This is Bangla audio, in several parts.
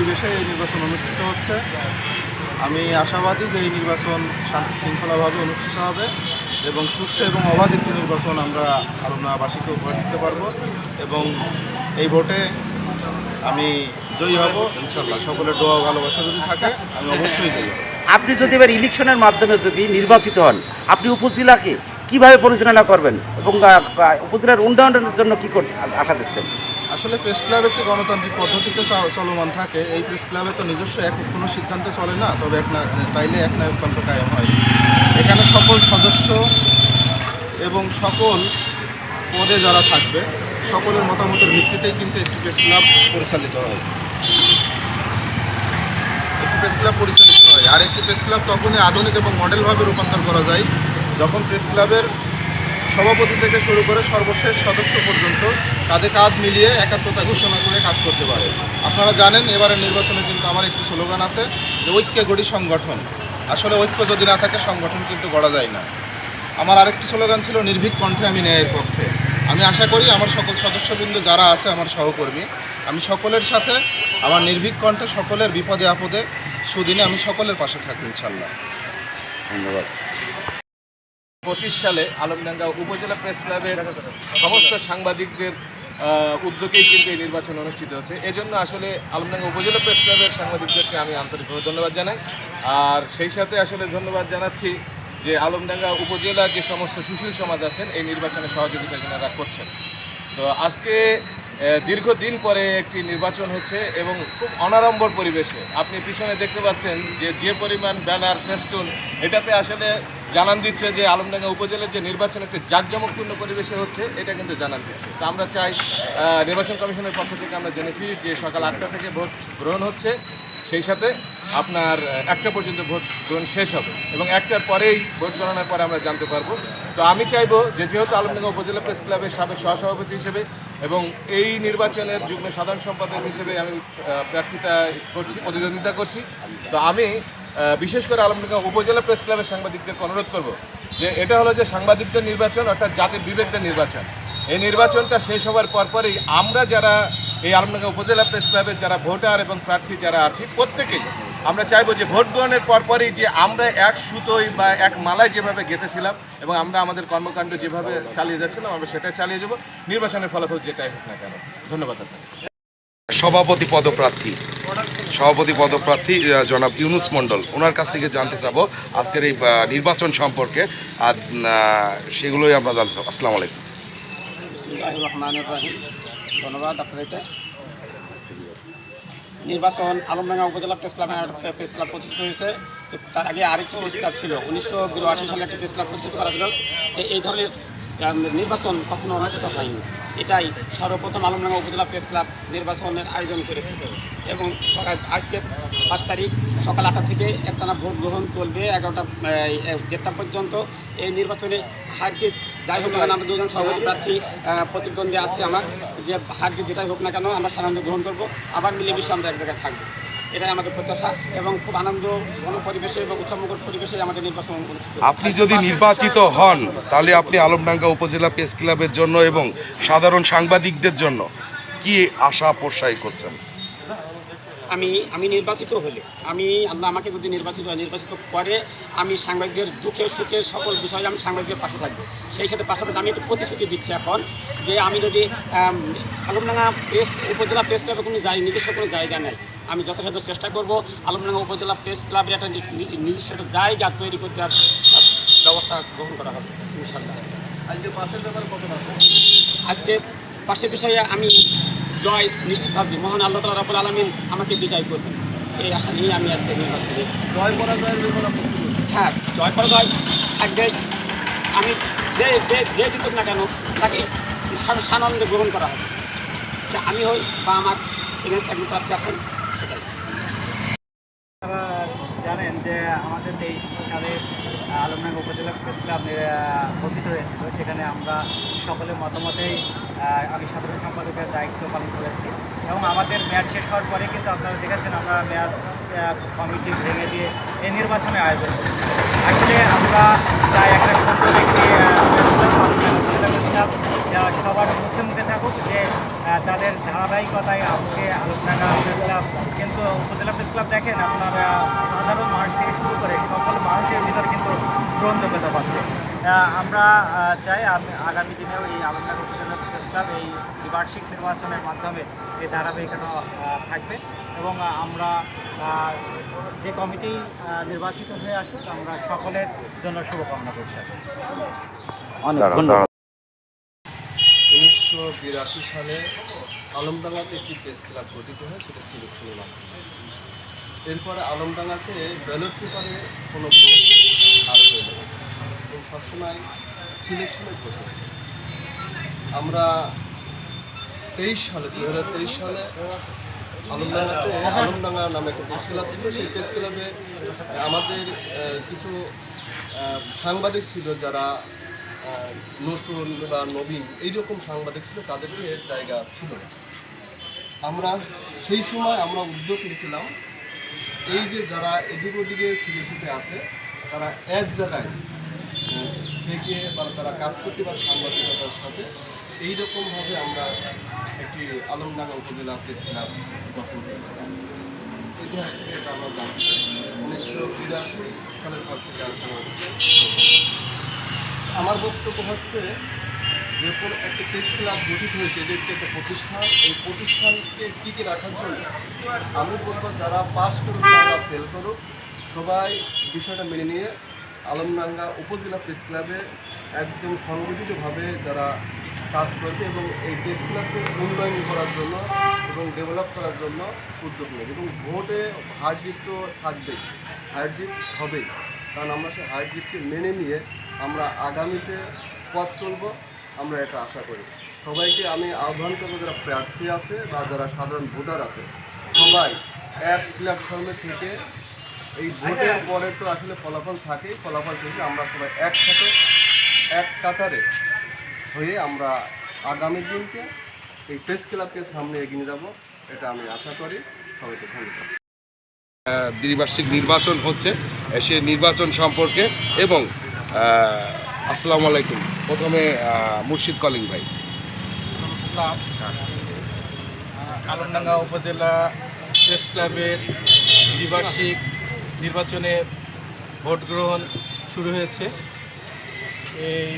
পরিবেশে এই নির্বাচন অনুষ্ঠিত হচ্ছে। আমি আশাবাদী যে এই নির্বাচন শান্তি শৃঙ্খলাভাবে অনুষ্ঠিত হবে এবং সুষ্ঠু এবং অবাধ একটি নির্বাচন আমরা আলোনাবাসীকে উপহার দিতে পারব এবং এই ভোটে আমি জয়ী হব ইনশাল্লাহ সকলের দোয়া ভালোবাসা যদি থাকে, আমি অবশ্যই জয়ী আপনি যদি এবার ইলেকশনের মাধ্যমে যদি নির্বাচিত হন, আপনি উপজেলাকে কীভাবে পরিচালনা করবেন এবং উপজেলার উন্নয়নের জন্য কি করতে আশা দিচ্ছেন আসলে প্রেস ক্লাব একটি গণতান্ত্রিক পদ্ধতিতে চলমান থাকে। এই প্রেস ক্লাবে তো নিজস্ব এক কোনো সিদ্ধান্ত চলে না, তবে এক না তাইলে এক নায়কতন্ত্র কায়েম হয়। এখানে সকল সদস্য এবং সকল পদে যারা থাকবে, সকলের মতামতের ভিত্তিতেই কিন্তু একটি প্রেস ক্লাব পরিচালিত হয়। একটি প্রেস ক্লাব পরিচালিত হয়। আর একটি প্রেস ক্লাব তখনই আধুনিক এবং মডেলভাবে রূপান্তর করা যায়, যখন প্রেস ক্লাবের সভাপতি থেকে শুরু করে সর্বশেষ সদস্য পর্যন্ত কাঁধে কাঁধ মিলিয়ে একাত্মতা ঘোষণা করে কাজ করতে পারে। আপনারা জানেন, এবারের নির্বাচনে কিন্তু আমার একটি স্লোগান আছে যে ঐক্যে গড়ি সংগঠন। আসলে ঐক্য যদি না থাকে, সংগঠন কিন্তু গড়া যায় না। আমার আরেকটি স্লোগান ছিল, নির্ভীক কণ্ঠে আমি ন্যায়ের পক্ষে। আমি আশা করি আমার সকল সদস্যবৃন্দ যারা আছে, আমার সহকর্মী, আমি সকলের সাথে আমার নির্ভীক কণ্ঠে সকলের বিপদে আপদে, সুদিনে আমি সকলের পাশে থাকি ইনশাল্লাহ ধন্যবাদ। সালে আলমডাঙ্গা উপজেলা প্রেস ক্লাবের সমস্ত সাংবাদিকদের উদ্যোগেই কিন্তু এই নির্বাচন অনুষ্ঠিত হচ্ছে। এজন্য আসলে আলমডাঙ্গা উপজেলা প্রেস ক্লাবের সাংবাদিকদেরকে আমি আন্তরিকভাবে ধন্যবাদ জানাই। আর সেই সাথে আসলে ধন্যবাদ জানাচ্ছি যে আলমডাঙ্গা উপজেলা যে সমস্ত সুশীল সমাজ আছেন, এই নির্বাচনে সহযোগিতা যারা করছেন। তো আজকে দীর্ঘদিন পরে একটি নির্বাচন হচ্ছে এবং খুব অনাড়ম্বর পরিবেশে। আপনি পিছনে দেখতে পাচ্ছেন যে যে পরিমাণ ব্যানার, ফেস্টুন, এটাতে আসলে জানান দিচ্ছে যে, আলমডাঙ্গা উপজেলার যে নির্বাচন একটি জাঁকজমকপূর্ণ পরিবেশে হচ্ছে, এটা কিন্তু জানান দিচ্ছে। তো আমরা চাই নির্বাচন কমিশনের পক্ষ থেকে আমরা জেনেছি যে, সকাল আটটা থেকে ভোট গ্রহণ হচ্ছে। সেই সাথে আপনার একটা পর্যন্ত ভোট গ্রহণ শেষ হবে এবং একটার পরেই ভোট গণনার পরে আমরা জানতে পারব। তো আমি চাইব যে, যেহেতু আলমডাঙ্গা উপজেলা প্রেস ক্লাবের সাবেক সহসভাপতি হিসেবে এবং এই নির্বাচনের যুগ্ম সাধারণ সম্পাদক হিসেবে আমি প্রার্থিতা করছি, প্রতিদ্বন্দ্বিতা করছি। তো আমি বিশেষ করে আলমডাঙ্গা উপজেলা প্রেস ক্লাবের সাংবাদিকদের অনুরোধ করব যে এটা হলো যে সাংবাদিকদের নির্বাচন অর্থাৎ জাতির বিবেকদের নির্বাচন। এই নির্বাচনটা শেষ হওয়ার পরপরই আমরা যারা এই আলমডাঙ্গা উপজেলা প্রেস ক্লাবের যারা ভোটার এবং প্রার্থী যারা আছি, প্রত্যেকেই আমরা চাইব যে ভোট গ্রহণের পরপরই যে আমরা এক সুতোয় বা এক মালায় যেভাবে গেঁথেছিলাম এবং আমরা আমাদের কর্মকাণ্ড যেভাবে চালিয়ে যাচ্ছিলাম, আমরা সেটা চালিয়ে যাব। নির্বাচনের ফলাফল যেটাই হোক না কেন। ধন্যবাদ সভাপতি পদপ্রার্থী। সভাপতি পদপ্রার্থী জনাব ইউনুস মণ্ডল। ওনার কাছ থেকে জানতে চাবো আজকের এই নির্বাচন সম্পর্কে। আর সেগুলোই আমরা জানতে চাবো। আসসালামু আলাইকুম। রাহিম ধন্যবাদ আপনাদেরকে নির্বাচন আলমডাঙ্গা উপজেলা প্রেস ক্লাবে প্রেস ক্লাব প্রতিষ্ঠিত হয়েছে। তো তার আগে আরেকটি প্রেস ক্লাব ছিল, উনিশশো বিরাশি সালে একটি প্রেস ক্লাব প্রতিষ্ঠিত করা ছিল। তো এই ধরনের নির্বাচন কখনো অনুষ্ঠিত হয়নি। এটাই সর্বপ্রথম আলমডাঙ্গা উপজেলা প্রেস ক্লাব নির্বাচনের আয়োজন করেছিল এবং সকাল, আজকে পাঁচ তারিখ সকাল আটটা থেকে একটানা ভোট গ্রহণ চলবে, এগারোটা দেড়টা পর্যন্ত। এই নির্বাচনে হার জিত যাই হোক না কেন, আমরা দুজন সভাপতি প্রার্থী প্রতিদ্বন্দ্বী আছে আমার। যে হার যেটাই হোক না কেন, আমরা সাধারণত গ্রহণ করব। আবার মিলেমিশে আমরা এক জায়গায় থাকব। এটাই আমাদের প্রত্যাশা এবং খুব আনন্দ ঘন পরিবেশে এবং উৎসবমুখর পরিবেশে আমাদের নির্বাচন অনুষ্ঠিত আপনি যদি নির্বাচিত হন, তাহলে আপনি আলমডাঙ্গা উপজেলা প্রেস ক্লাবের জন্য এবং সাধারণ সাংবাদিকদের জন্য কি আশা প্রসায় করছেন? আমি আমি নির্বাচিত হলে আমি আল্লাহ আমাকে যদি নির্বাচিত হয় নির্বাচিত করে আমি সাংবাদিকদের দুঃখে সুখে সকল বিষয়ে আমি সাংবাদিকদের পাশে থাকব। সেই সাথে পাশাপাশি আমি একটু প্রতিশ্রুতি দিচ্ছি এখন যে আমি যদি আলমডাঙ্গা প্রেস উপজেলা প্রেস ক্লাবে কোনো যাই নিজস্ব কোনো জায়গা নেই আমি যথাসাধ্য চেষ্টা করব আলমডাঙ্গা উপজেলা প্রেস ক্লাবের একটা নিজস্ব একটা জায়গা তৈরি করতে আর আর ব্যবস্থা গ্রহণ করা হবে ইনশাল্লাহ আজকে পাশের ব্যাপারে কত আজকে পাশের বিষয়ে আমি জয় নিশ্চিত ভাবছি। মহান আল্লাহ তালা রাবুল আলমিন আমাকে বিজয় করবেন। এই আশা নিয়ে আমি আজকে নির্বাচনে জয় পরাজয়ের? হ্যাঁ জয় পরাজয় থাকবে। আমি যে যে যে জিতুক না কেন তাকে সানন্দে গ্রহণ করা হবে। আমি হই বা আমার এখানে একজন প্রার্থী আছেন সেটাই। জানেন যে আমাদের তেইশ সালে আলমডাঙ্গা উপজেলা প্রেস ক্লাব গঠিত হয়েছিল। সেখানে আমরা সকলের মতামতেই আমি সাধারণ সম্পাদকের দায়িত্ব পালন করেছি এবং আমাদের মেয়াদ শেষ হওয়ার পরে কিন্তু আপনারা দেখেছেন আমরা মেয়াদ কমিটি ভেঙে দিয়ে এই নির্বাচনে আয়োজন আসলে আমরা চাই একটা সুন্দর একটি সবার মুখে মুখে থাকুক যে তাদের ধারাবাহিকতায় আজকে আলোচনা প্রেস ক্লাব কিন্তু উপজেলা প্রেস ক্লাব দেখেন আপনারা সাধারণ মানুষ থেকে শুরু করে সকল মানুষের ভিতরে কিন্তু গ্রহণযোগ্যতা পাচ্ছে আমরা চাই আমি আগামী দিনেও এই আলমনগর উপজেলা প্রেস ক্লাব এই বার্ষিক নির্বাচনের মাধ্যমে এই ধারাবাহিকতা থাকবে। এবং আমরা যে কমিটি নির্বাচিত হয়ে আসুক আমরা সকলের জন্য শুভকামনা করছি। উনিশশো বিরাশি সালে আলমডাঙ্গাতে একটি প্রেস ক্লাব গঠিত হয় সেটা সিলেকশনের মাধ্যমে। এরপরে আলমডাঙ্গাতে ব্যালট পেপারে কোনো ভোট আর হয়ে যাবে এবং সবসময় সিলেকশনে ভোট হচ্ছে আমরা তেইশ সালে দু হাজার তেইশ সালে আলমডাঙ্গাতে আলমডাঙ্গা নামে একটা প্রেস ক্লাব ছিল। সেই প্রেস ক্লাবে আমাদের কিছু সাংবাদিক ছিল যারা নতুন বা নবীন, এইরকম সাংবাদিক ছিল, তাদেরকে জায়গা ছিল আমরা সেই সময় আমরা উদ্যোগ নিয়েছিলাম, এই যে যারা এদিক ওদিকে ছিটে আছে, তারা এক জায়গায় থেকে বা তারা কাজ করতে পারে সাংবাদিকতার সাথে, এইরকমভাবে আমরা একটি আলমডাঙ্গা উপজেলা প্রেস ক্লাব গঠন করেছিলাম। ইতিহাস থেকে এটা আমরা পারি উনিশশো বিরাশি সালের পর থেকে আমার বক্তব্য হচ্ছে যে কোনো একটা প্রেস ক্লাব গঠিত হয়েছে, এটি একটি একটা প্রতিষ্ঠান, এই প্রতিষ্ঠানকে টিকে রাখার জন্য? আমি বলব, যারা পাস করুক যারা ফেল করুক। সবাই বিষয়টা মেনে নিয়ে আলমডাঙ্গা উপজেলা প্রেস ক্লাবে একদম সংগঠিতভাবে যারা কাজ করবে এবং এই প্রেস ক্লাবকে উন্নয়ন করার জন্য এবং ডেভেলপ করার জন্য উদ্যোগ নেবে এবং ভোটে হার জিত তো থাকবেই হার জিত হবেই। কারণ আমরা সেই হার জিতকে মেনে নিয়ে আমরা আগামীতে পথ চলবো, আমরা এটা আশা করি। সবাইকে আমি আহ্বান করব যারা প্রার্থী আছে বা যারা সাধারণ ভোটার আছে, সবাই এক প্ল্যাটফর্মে থেকে এই ভোটের পরে তো আসলে ফলাফল থাকেই ফলাফল শেষে আমরা সবাই একসাথে এক কাতারে হয়ে আমরা আগামী দিনকে এই প্রেস ক্লাবকে সামনে এগিয়ে যাব এটা আমি আশা করি। সবাইকে ধন্যবাদ। দ্বিবার্ষিক নির্বাচন হচ্ছে সে নির্বাচন সম্পর্কে এবং আসসালামু আলাইকুম। প্রথমে মুর্শিদ কলিং ভাই। আলমডাঙ্গা উপজেলা প্রেস ক্লাবের দ্বিবার্ষিক নির্বাচনে ভোট গ্রহণ শুরু হয়েছে। এই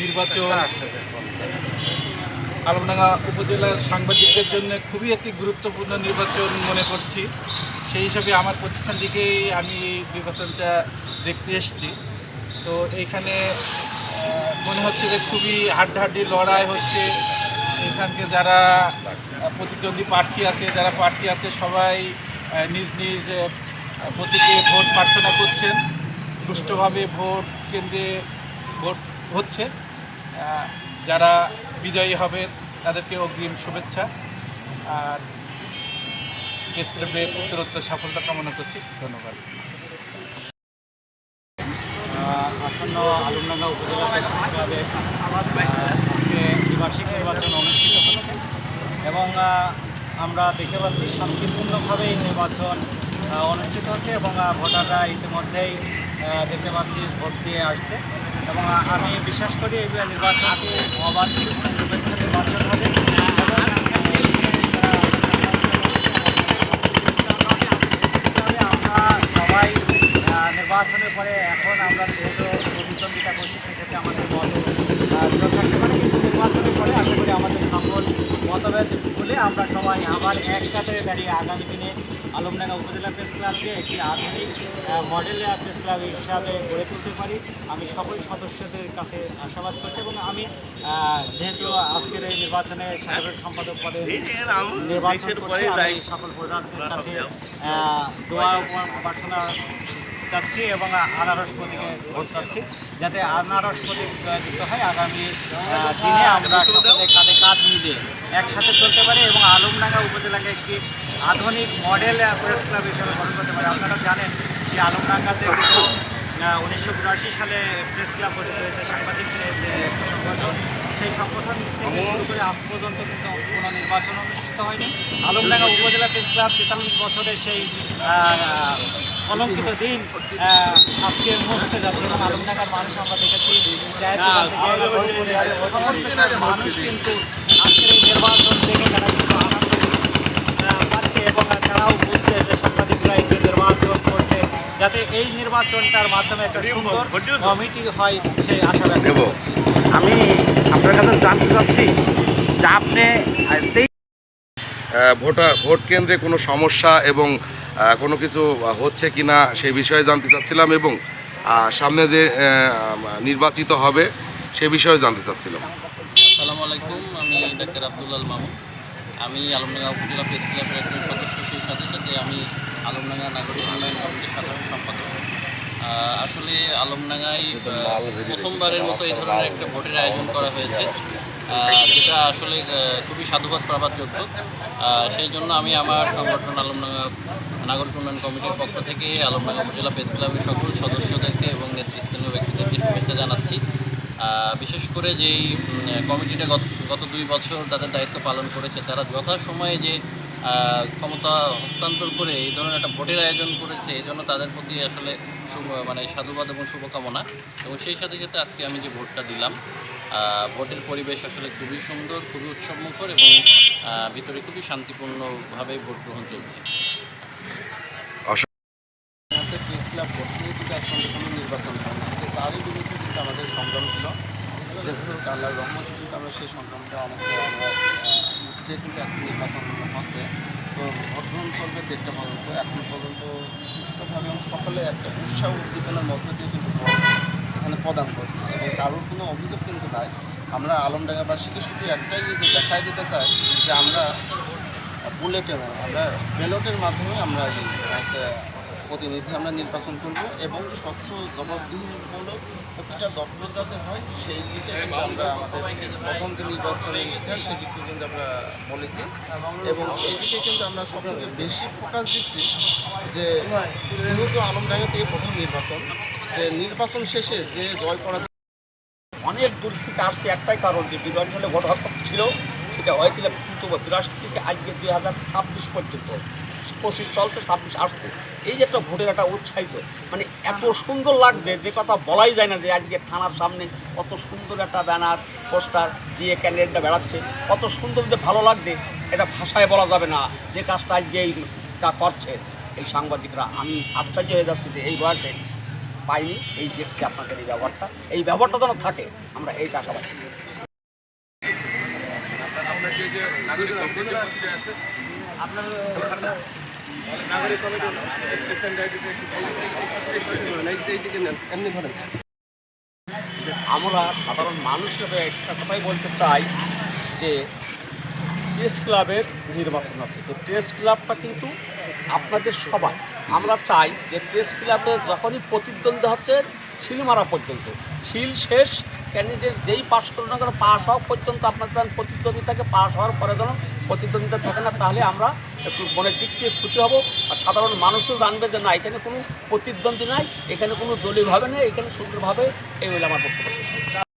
নির্বাচন আলমডাঙ্গা উপজেলার সাংবাদিকদের জন্য খুবই একটি গুরুত্বপূর্ণ নির্বাচন মনে করছি। সেই হিসাবে আমার প্রতিষ্ঠান থেকেই আমি নির্বাচনটা দেখতে এসেছি। তো এইখানে মনে হচ্ছে যে খুবই হাড্ডাহাড্ডি লড়াই হচ্ছে। এখানকে যারা প্রতিদ্বন্দ্বী প্রার্থী আছে, যারা প্রার্থী আছে, সবাই নিজ নিজ প্রতীকে ভোট প্রার্থনা করছেন। সুষ্ঠুভাবে ভোট কেন্দ্রে ভোট হচ্ছে। যারা বিজয়ী হবে তাদেরকে অগ্রিম শুভেচ্ছা। আর প্রেস ক্লাবে উত্তরোত্তর সাফল্য কামনা করছি। ধন্যবাদ। আসন্ন আলমডাঙ্গা উপজেলা ক্লাবে নির্বাচন অনুষ্ঠিত হচ্ছে। এবং আমরা দেখতে পাচ্ছি শান্তিপূর্ণভাবে এই নির্বাচন অনুষ্ঠিত হচ্ছে এবং ভোটাররা ইতিমধ্যেই দেখতে পাচ্ছি ভোট দিয়ে আসছে। এবং আমি বিশ্বাস করি এই নির্বাচনটি অবাধ নির্বাচন হবে। নির্বাচনের পরে এখন আমরা যেহেতু আমাদের থাকতে পারে মতভেদ আমরা সবাই আবার একসাথে দাঁড়িয়ে আগামী দিনে আলমডাঙ্গা উপজেলা প্রেস ক্লাবকে একটি আধুনিক মডেল প্রেস ক্লাব হিসাবে গড়ে তুলতে পারি। আমি সকল সদস্যদের কাছে আশাবাদ করছি এবং আমি যেহেতু আজকের এই নির্বাচনে সাধারণ সম্পাদক পদে নির্বাচন করছি, আমি সকল ভোটারদের কাছে দোয়া প্রার্থনা চাচ্ছি এবং আনারস প্রতীকে ভোট চাচ্ছি, যাতে আনারস প্রতীক জয়যুক্ত হয়। আগামী দিনে আমরা সকলে কাঁধে কাঁধ মিলিয়ে একসাথে চলতে পারি এবং আলমডাঙ্গা উপজেলাকে একটি আধুনিক মডেল প্রেস ক্লাব হিসেবে গঠন করতে পারে। আপনারা জানেন যে আলমডাঙ্গাতে কিন্তু উনিশশো বিরাশি সালে প্রেস ক্লাব গঠিত হয়েছে সাংবাদিকদের যে সংগঠন সেই সংগঠন থেকে শুরু করে আজ পর্যন্ত কিন্তু কোনো নির্বাচন অনুষ্ঠিত হয়নি। আলমডাঙ্গা উপজেলা প্রেস ক্লাব তেতাল্লিশ বছরের সেই কলঙ্কিত দিন আজকে মুছতে যাচ্ছে এবং আলমডাঙ্গার মানুষ আমরা দেখেছি। মানুষ কিন্তু আজকের এই নির্বাচন দেখে তারা তারাও বুঝছে যে সাংবাদিকরা একটি নির্বাচন করছে যাতে এই নির্বাচনটার মাধ্যমে একটা সুন্দর কমিটি হয় সেই আশা দেব। আমি আপনার কাছে জানতে চাচ্ছি যে আপনি ভোটার ভোট কেন্দ্রে কোনো সমস্যা এবং কোনো কিছু হচ্ছে কি না সেই বিষয়ে জানতে চাচ্ছিলাম এবং সামনে যে নির্বাচিত হবে সে বিষয়ে জানতে চাচ্ছিলাম। আসসালামু আলাইকুম আমি ডাক্তার আব্দুল্লাল মামুন। আমি আলমডাঙ্গা উপজেলা প্রেস ক্লাবের একজন সদস্য। সেই সাথে সাথে আমি আলমডাঙ্গা নাগরিক উন্নয়ন কমিটির সাধারণ সম্পাদক। আসলে আলমডাঙ্গায় প্রথমবারের মতো এই ধরনের একটা ভোটের আয়োজন করা হয়েছে। যেটা আসলে খুবই সাধুবাদ পাবার যোগ্য সেই জন্য আমি আমার সংগঠন আলমডাঙ্গা নাগরিক উন্নয়ন কমিটির পক্ষ থেকে আলমডাঙ্গা উপজেলা প্রেস ক্লাবের সকল সদস্যদেরকে এবং নেতৃস্থানীয় ব্যক্তিদেরকে শুভেচ্ছা জানাচ্ছি। বিশেষ করে যেই কমিটিটা গত গত দুই বছর তাদের দায়িত্ব পালন করেছে তারা যথাসময়ে যে ক্ষমতা হস্তান্তর করে এই ধরনের একটা ভোটের আয়োজন করেছে, এই জন্য তাদের প্রতি আসলে মানে সাধুবাদ এবং শুভকামনা। এবং সেই সাথে সাথে আজকে আমি যে ভোটটা দিলাম ভোটের পরিবেশ আসলে খুবই সুন্দর, খুবই উৎসবমুখর এবং ভিতরে খুবই শান্তিপূর্ণভাবে ভোট গ্রহণ চলছে। কোনো নির্বাচন আমাদের সংগ্রাম ছিল। যেহেতু আল্লাহর রহমত কিন্তু আমরা সেই সংগ্রামটা অনেক আমরা কিন্তু আজকে নির্বাচন হচ্ছে, তো ভোটগ্রহণ চলবে দেড়টা পর্যন্ত, এখন পর্যন্ত সুষ্ঠুভাবে এবং সকলে একটা উৎসাহ উদ্দীপনার মধ্য দিয়ে কিন্তু এখানে প্রদান করছে। এবং কারোর কোনো অভিযোগ কিন্তু নাই। আমরা আলমডাঙ্গাবাসীকে শুধু একটাই যে দেখাই দিতে চাই যে আমরা বুলেটের, আমরা বেলটের মাধ্যমে আমরা প্রতিনিধি আমরা নির্বাচন করব এবং স্বচ্ছ জবাবদিহিমূলক প্রতিটা দপ্তর যাতে হয় সেই দিকে কিন্তু আমরা আমাদের প্রথম যে নির্বাচনের ইশতেহার সেই দিকে কিন্তু আমরা বলেছি। এবং এদিকে কিন্তু আমরা সবথেকে বেশি ফোকাস দিচ্ছি যে যেহেতু আলমডাঙ্গা থেকে প্রথম নির্বাচন যে নির্বাচন শেষে যে জয় করা অনেক দূর থেকে আসছে একটাই কারণ যে সালে ভোট হক ছিল সেটা হয়েছিল কিন্তু বিরাশি থেকে আজকে দুই হাজার ছাব্বিশ পর্যন্ত। পঁচিশ চলছে, ছাব্বিশ আসছে। এই যে একটা ভোটের একটা উৎসাহিত মানে এত সুন্দর লাগছে, যে কথা বলাই যায় না যে আজকে থানার সামনে কত সুন্দর একটা ব্যানার, পোস্টার দিয়ে ক্যান্ডিডেটটা বেড়াচ্ছে। কত সুন্দর যে ভালো লাগছে, এটা ভাষায় বলা যাবে না যে কাজটা আজকে এই তা করছে। এই সাংবাদিকরা, আমি আশ্চর্য হয়ে যাচ্ছি যে এই বয়সে পাইনি, এই দেখছি আপনাদের এই ব্যবহারটা। এই ব্যবহারটা যেন থাকে, আমরা এইটা আশাবাদী আমরা সাধারণ মানুষ হিসেবে একটা কথাই বলতে চাই যে প্রেস ক্লাবের নির্বাচন আছে। যে প্রেস ক্লাবটা কিন্তু আপনাদের সবাই আমরা চাই যে প্রেস ক্লাবে যখনই প্রতিদ্বন্দ্বী হচ্ছে সিল মারা পর্যন্ত। সিল শেষ ক্যান্ডিডেট যেই পাস করুন না কেন পাস হওয়া পর্যন্ত আপনার যখন প্রতিদ্বন্দ্বিতাকে পাস হওয়ার পরে ধরুন প্রতিদ্বন্দ্বিতা থাকে না, তাহলে আমরা একটু মনের দিক থেকে খুশি হব। আর সাধারণ মানুষও জানবে যে, না, এখানে কোনো প্রতিদ্বন্দ্বী নাই, এখানে কোনো দলীয়ভাবে নেই, এখানে সুন্দরভাবে এই হইলে আমার বক্তব্য শেষ।